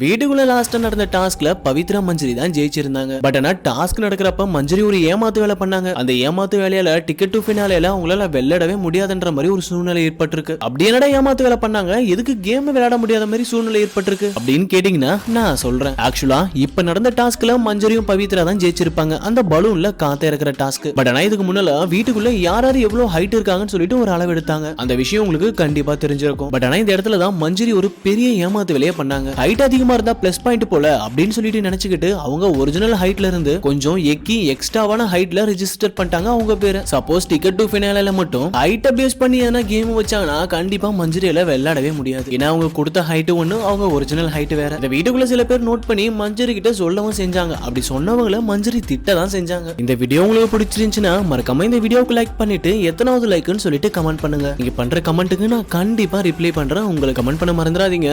வீட்டுக்குள்ள லாஸ்டா நடந்த டாஸ்க்ல பவித்ரா மஞ்சரி தான் ஜெயிச்சிருந்தாங்க. பட் ஆனா டாஸ்க் நடக்கிறப்ப மஞ்சரி ஒரு ஏமாத்து வேலை பண்ணாங்க. அந்த ஏமாத்து வேலையில டிக்கெட் டு ஃபினாலேல அவங்களால வெள்ளடவே முடியாதுன்ற மாதிரி ஒரு சூழ்நிலை ஏற்பட்டிருக்கு. அப்படி என்னடா ஏமாத்து வேலை பண்ணாங்க? எதுக்கு கேம் விளையாட முடியாத மாதிரி சூழ்நிலை ஏற்பட்டிருக்கு? அப்படின்னு கேட்டீங்கன்னா நான் சொல்றேன். ஆக்சுவலா இப்ப நடந்த டாஸ்க்ல மஞ்சரியும் பவித்ரா தான் ஜெயிச்சிருப்பாங்க. அந்த பலூன்ல காத்த இருக்கிற டாஸ்க் பட் ஆனா இதுக்கு முன்னால வீட்டுக்குள்ள யார் யார் எவ்வளவு ஹைட் இருக்காங்கன்னு சொல்லிட்டு ஒரு அளவு எடுத்தாங்க. அந்த விஷயம் உங்களுக்கு கண்டிப்பா தெரிஞ்சிருக்கும். பட் ஆனா இந்த இடத்துல தான் மஞ்சரி ஒரு பெரிய ஏமாத்து வேலையை பண்ணாங்க. ஹைட் அதிகமா இருந்தா பிளஸ் பாயிண்ட் போல அப்படின்னு சொல்லிட்டு நினைச்சுக்கிட்டு அவங்க ஒரிஜினல் ஹைட்ல இருந்து கொஞ்சம் எக்கி எக்ஸ்ட்ராவான ஹைட்ல ரிஜிஸ்டர் பண்ணிட்டாங்க அவங்க பேரு. சப்போஸ் டிக்கெட் டு பினால மட்டும் ஹைட்டை பேஸ் பண்ணி எதனா கேம் வச்சாங்கன்னா கண்டிப்பா மஞ்சிரியில விளையாடவே முடியாது. ஏன்னா அவங்க கொடுத்த ஹைட் ஒண்ணு அவங்க ஒரிஜினல் ஹைட் வேற. இந்த வீட்டுக்குள்ள சில பேர் நோட் பண்ணி மஞ்சரி கிட்ட சொல்லவும் செஞ்சாங்க. அப்படி சொன்னவங்கள மஞ்சரி திட்ட தான் செஞ்சாங்க. இந்த வீடியோ உங்களுக்கு பிடிச்சிருந்துச்சுன்னா மறக்காம இந்த வீடியோக்கு லைக் பண்ணிட்டு எத்தனாவது லைக்னு சொல்லிட்டு கமெண்ட் பண்ணுங்க. நீங்க பண்ற கமெண்ட்டுக்கு நான் கண்டிப்பா ரிப்ளை பண்றேன். உங்களுக்கு கமெண்ட் பண்ண மறந்துடாதீங்க.